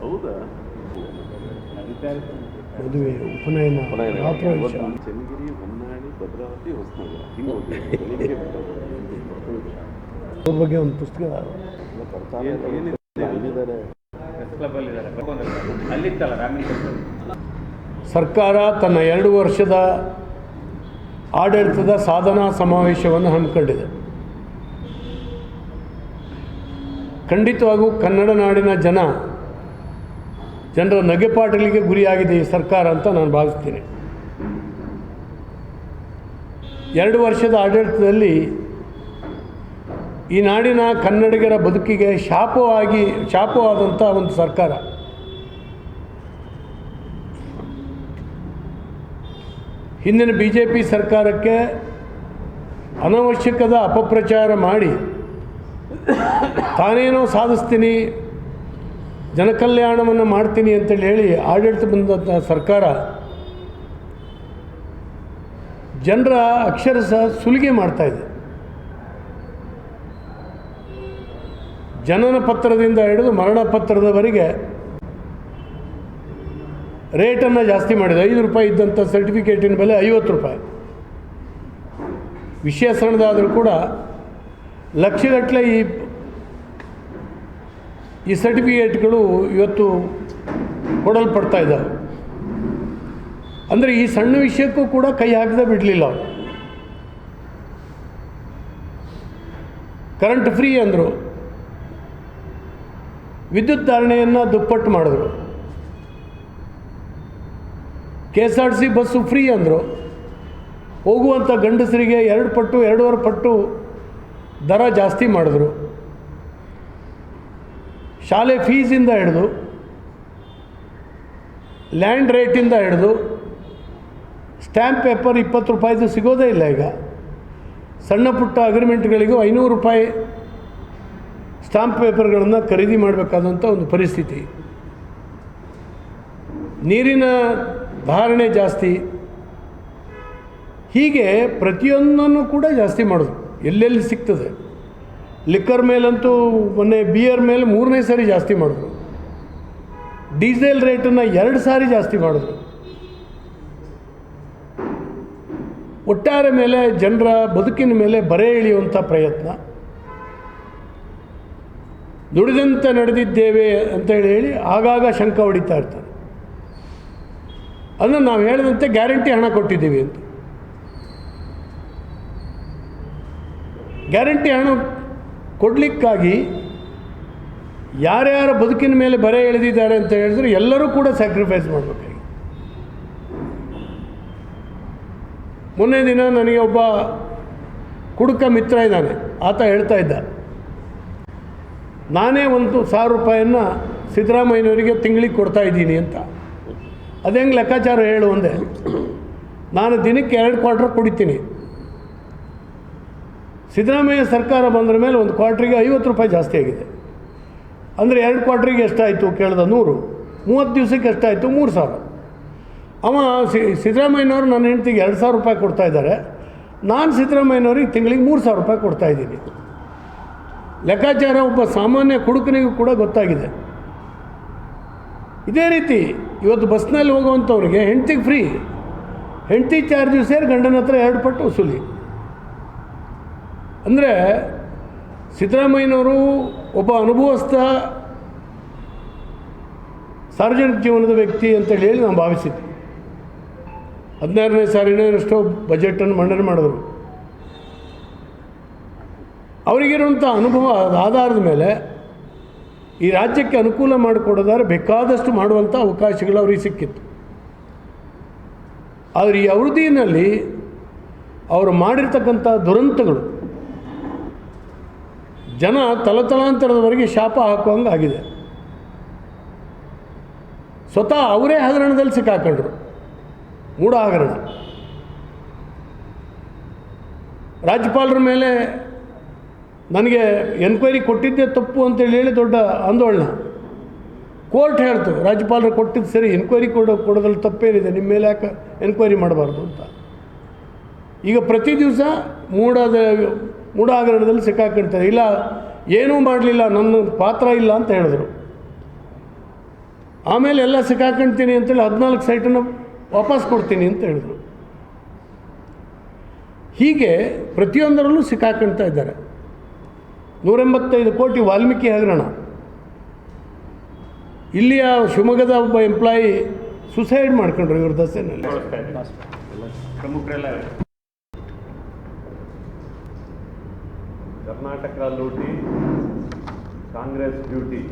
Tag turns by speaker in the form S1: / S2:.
S1: ಹೌದಾ?
S2: ಮದುವೆ ಉಪನಯನ
S1: ಚನ್ನಗಿರಿ ಹೊನ್ನಾಳಿ ಭದ್ರಾವತಿ ಹೊಸನಗರ.
S2: ಅವ್ರ ಬಗ್ಗೆ ಒಂದು ಪುಸ್ತಕ.
S3: ಅಲ್ಲಿತ್ತಲ್ಲ ರಾಮಲಿಂಗ
S2: ಸರ್ಕಾರ ತನ್ನ ಎರಡು ವರ್ಷದ ಆಡಳಿತದ ಸಾಧನಾ ಸಮಾವೇಶವನ್ನು ಹಮ್ಮಿಕೊಂಡಿದೆ. ಖಂಡಿತವಾಗೂ ಕನ್ನಡ ನಾಡಿನ ಜನ ಜನರ ನಗೆಪಾಟಲಿಗೆ ಗುರಿಯಾಗಿದೆ ಈ ಸರ್ಕಾರ ಅಂತ ನಾನು ಭಾವಿಸ್ತೀನಿ. ಎರಡು ವರ್ಷದ ಆಡಳಿತದಲ್ಲಿ ಈ ನಾಡಿನ ಕನ್ನಡಿಗರ ಬದುಕಿಗೆ ಶಾಪವಾಗಿ, ಶಾಪವಾದಂಥ ಒಂದು ಸರ್ಕಾರ. ಹಿಂದಿನ ಬಿ ಜೆ ಪಿ ಸರ್ಕಾರಕ್ಕೆ ಅನವಶ್ಯಕದ ಅಪಪ್ರಚಾರ ಮಾಡಿ ತಾನೇನೋ ಸಾಧಿಸ್ತೀನಿ, ಜನಕಲ್ಯಾಣವನ್ನು ಮಾಡ್ತೀನಿ ಅಂತೇಳಿ ಹೇಳಿ ಆಡಳಿತ ಬಂದಂಥ ಸರ್ಕಾರ ಜನರ ಅಕ್ಷರಶಃ ಸುಲಿಗೆ ಮಾಡ್ತಾಯಿದೆ ಜನನ ಪತ್ರದಿಂದ ಹಿಡಿದು ಮರಣ ಪತ್ರದವರೆಗೆ ರೇಟನ್ನು ಜಾಸ್ತಿ ಮಾಡಿದೆ ಐದು ರೂಪಾಯಿ ಇದ್ದಂಥ ಸರ್ಟಿಫಿಕೇಟಿನ ಬೆಲೆ ಐವತ್ತು ರೂಪಾಯಿ. ವಿಷಯ ಸಣ್ಣದಾದರೂ ಕೂಡ ಲಕ್ಷಗಟ್ಟಲೆ ಈ ಈ ಸರ್ಟಿಫಿಕೇಟ್ಗಳು ಇವತ್ತು ಕೊಡಲ್ಪಡ್ತಾ ಇದ್ದಾವೆ. ಅಂದರೆ ಈ ಸಣ್ಣ ವಿಷಯಕ್ಕೂ ಕೂಡ ಕೈ ಹಾಕದೆ ಬಿಡಲಿಲ್ಲ ಕರೆಂಟ್ ಫ್ರೀ ಅಂದರು. ವಿದ್ಯುತ್ ಧಾರಣೆಯನ್ನು ದುಪ್ಪಟ್ಟು ಮಾಡಿದ್ರು. K S R T C bus ಅಂದರು. ಹೋಗುವಂಥ ಗಂಡಸರಿಗೆ ಎರಡು ಪಟ್ಟು, ಎರಡೂವರೆ ಪಟ್ಟು ದರ ಜಾಸ್ತಿ ಮಾಡಿದ್ರು. ಶಾಲೆ ಫೀಸಿಂದ ಹಿಡಿದು, ಲ್ಯಾಂಡ್ ರೇಟಿಂದ ಹಿಡಿದು, ಸ್ಟ್ಯಾಂಪ್ ಪೇಪರ್ ಇಪ್ಪತ್ತು ರೂಪಾಯಿದು ಸಿಗೋದೇ ಇಲ್ಲ ಈಗ. ಸಣ್ಣ ಪುಟ್ಟ ಅಗ್ರಿಮೆಂಟ್ಗಳಿಗೂ ಐನೂರು ರೂಪಾಯಿ ಸ್ಟಾಂಪ್ ಪೇಪರ್ಗಳನ್ನು ಖರೀದಿ ಮಾಡಬೇಕಾದಂಥ ಒಂದು ಪರಿಸ್ಥಿತಿ. ನೀರಿನ ಧಾರಣೆ ಜಾಸ್ತಿ. ಹೀಗೆ ಪ್ರತಿಯೊಂದನ್ನು ಕೂಡ ಜಾಸ್ತಿ ಮಾಡೋದು. ಎಲ್ಲೆಲ್ಲಿ ಸಿಗ್ತದೆ ಲಿಕ್ಕರ್ ಮೇಲಂತೂ ಮೊನ್ನೆ ಬಿಯರ್ ಮೇಲೆ ಮೂರನೇ ಸಾರಿ ಜಾಸ್ತಿ ಮಾಡಿದ್ರು ಡೀಸೆಲ್ ರೇಟನ್ನು ಎರಡು ಸಾರಿ ಜಾಸ್ತಿ ಮಾಡಿದ್ರು ಒಟ್ಟಾರೆ ಮೇಲೆ ಜನರ ಬದುಕಿನ ಮೇಲೆ ಬರೆ ಇಳಿಯುವಂಥ ಪ್ರಯತ್ನ. ದುಡಿದಂತೆ ನಡೆದಿದ್ದೇವೆ ಅಂತ ಹೇಳಿ ಹೇಳಿ ಆಗಾಗ ಶಂಕ ಹೊಡಿತಾ ಇರ್ತಾರೆ ಅದನ್ನು ನಾವು ಹೇಳಿದಂತೆ ಗ್ಯಾರಂಟಿ ಹಣ ಕೊಟ್ಟಿದ್ದೀವಿ ಅಂತ. ಗ್ಯಾರಂಟಿ ಹಣ ಕೊಡಲಿಕ್ಕಾಗಿ ಯಾರ್ಯಾರ ಬದುಕಿನ ಮೇಲೆ ಬರೆ ಎಳೆದಿದ್ದಾರೆ ಅಂತ ಹೇಳಿದ್ರೆ ಎಲ್ಲರೂ ಕೂಡ ಸ್ಯಾಕ್ರಿಫೈಸ್ ಮಾಡಬೇಕಾಗಿ ಮೊನ್ನೆ ದಿನ ನನಗೆ ಒಬ್ಬ ಕುಡುಕ ಮಿತ್ರ ಇದ್ದಾನೆ. ಆತ ಹೇಳ್ತಾ ಇದ್ದ, ನಾನೇ ಒಂದು ಸಾವಿರ ರೂಪಾಯಿಯನ್ನು ಸಿದ್ದರಾಮಯ್ಯನವರಿಗೆ ತಿಂಗಳಿಗೆ ಕೊಡ್ತಾ ಇದ್ದೀನಿ ಅಂತ. ಅದೇಂಗೆ ಲೆಕ್ಕಾಚಾರ ಹೇಳು ಅಂದೆ. ನಾನು ದಿನಕ್ಕೆ ಎರಡು ಕ್ವಾರ್ಟರ್ ಕುಡಿತೀನಿ. ಸಿದ್ದರಾಮಯ್ಯ ಸರ್ಕಾರ ಬಂದ್ರ ಮೇಲೆ ಒಂದು ಕ್ವಾರ್ಟ್ರಿಗೆ ಐವತ್ತು ರೂಪಾಯಿ ಜಾಸ್ತಿ ಆಗಿದೆ. ಅಂದರೆ ಎರಡು ಕ್ವಾರ್ಟ್ರಿಗೆ ಎಷ್ಟಾಯಿತು ಕೇಳಿದ ನೂರು. ಮೂವತ್ತು ದಿವಸಕ್ಕೆ ಎಷ್ಟಾಯಿತು? ಮೂರು ಸಾವಿರ. ಅವ ಸಿದ್ದರಾಮಯ್ಯನವರು ನನ್ನ ಹೆಂಡ್ತಿಗೆ ಎರಡು ಸಾವಿರ ರೂಪಾಯಿ ಕೊಡ್ತಾ ಇದ್ದಾರೆ. ನಾನು ಸಿದ್ದರಾಮಯ್ಯನವ್ರಿಗೆ ತಿಂಗಳಿಗೆ ಮೂರು ಸಾವಿರ ರೂಪಾಯಿ ಕೊಡ್ತಾ ಇದ್ದೀನಿ. ಲೆಕ್ಕಾಚಾರ ಒಬ್ಬ ಸಾಮಾನ್ಯ ಕುಡುಕನಿಗೂ ಕೂಡ ಗೊತ್ತಾಗಿದೆ. ಇದೇ ರೀತಿ ಇವತ್ತು ಬಸ್ನಲ್ಲಿ ಹೋಗುವಂಥವ್ರಿಗೆ ಹೆಂಡ್ತಿಗೆ ಫ್ರೀ ಹೆಂಡ್ತಿ ಚಾರ್ಜು ಸೇರಿ ಗಂಡನ ಹತ್ರ ಎರಡು ಪಟ್ಟು ವಸೂಲಿ. ಅಂದರೆ ಸಿದ್ದರಾಮಯ್ಯನವರು ಒಬ್ಬ ಅನುಭವಸ್ಥ ಸಾರ್ವಜನಿಕ ಜೀವನದ ವ್ಯಕ್ತಿ ಅಂತೇಳಿ ಹೇಳಿ ನಾವು ಭಾವಿಸಿದ್ವಿ ಹದಿನಾರನೇ ಸಾರಿನಷ್ಟು ಬಜೆಟನ್ನು ಮಂಡನೆ ಮಾಡಿದ್ರು. ಅವರಿಗಿರುವಂಥ ಅನುಭವ ಆಧಾರದ ಮೇಲೆ ಈ ರಾಜ್ಯಕ್ಕೆ ಅನುಕೂಲ ಮಾಡಿಕೊಡೋದಾದ್ರೆ ಬೇಕಾದಷ್ಟು ಮಾಡುವಂಥ ಅವಕಾಶಗಳು ಅವರಿಗೆ ಸಿಕ್ಕಿತ್ತು. ಆದರೆ ಈ ಅವಧಿನಲ್ಲಿ ಅವರು ಮಾಡಿರ್ತಕ್ಕಂಥ ದುರಂತಗಳು ಜನ ತಲತಲಾಂತರದವರೆಗೆ ಶಾಪ ಹಾಕುವಂಗೆ ಆಗಿದೆ. ಸ್ವತಃ ಅವರೇ ಹಗರಣದಲ್ಲಿ ಸಿಕ್ಕಾಕೊಂಡ್ರು. ಮೂಢ ಹಗರಣ. ರಾಜ್ಯಪಾಲರ ಮೇಲೆ ನನಗೆ ಎನ್ಕ್ವೈರಿ ಕೊಟ್ಟಿದ್ದೇ ತಪ್ಪು ಅಂತೇಳಿ ಹೇಳಿ ದೊಡ್ಡ ಆಂದೋಲನ ಕೋರ್ಟ್ ಹೇಳ್ತು, ರಾಜ್ಯಪಾಲರು ಕೊಟ್ಟಿದ್ದು ಸರಿ ಎನ್ಕ್ವೈರಿ ಕೊಡೋ ಕೊಡೋದ್ರಲ್ಲಿ ತಪ್ಪೇನಿದೆ, ನಿಮ್ಮ ಮೇಲೆ ಯಾಕೆ ಎನ್ಕ್ವೈರಿ ಮಾಡಬಾರ್ದು ಅಂತ. ಈಗ ಪ್ರತಿ ದಿವಸ ಮೂಡಾದ ಮೂಡಾಗರಣದಲ್ಲಿ ಸಿಕ್ಕಾಕೊಳ್ತಾರೆ ಇಲ್ಲ, ಏನೂ ಮಾಡಲಿಲ್ಲ, ನನ್ನ ಪಾತ್ರ ಇಲ್ಲ ಅಂತ ಹೇಳಿದ್ರು. ಆಮೇಲೆ ಎಲ್ಲ ಸಿಕ್ಕಾಕೊಳ್ತೀನಿ ಅಂತೇಳಿ ಹದಿನಾಲ್ಕು ಸೈಟನ್ನು ವಾಪಸ್ ಕೊಡ್ತೀನಿ ಅಂತ ಹೇಳಿದ್ರು. ಹೀಗೆ ಪ್ರತಿಯೊಂದರಲ್ಲೂ ಸಿಕ್ಕಾಕೊಳ್ತಾ ಇದ್ದಾರೆ. ನೂರೆಂಬತ್ತೈದು ಕೋಟಿ ವಾಲ್ಮೀಕಿ ಹಗರಣ. ಇಲ್ಲಿಯ ಶಿವಮೊಗ್ಗದ ಒಬ್ಬ ಎಂಪ್ಲಾಯಿ ಸುಸೈಡ್ ಮಾಡ್ಕೊಂಡ್ರು ಇವ್ರ
S3: ಪ್ರಮುಖರೆಲ್ಲ
S1: ಕರ್ನಾಟಕ ಲೂಟಿ, ಕಾಂಗ್ರೆಸ್ ಡ್ಯೂಟಿ.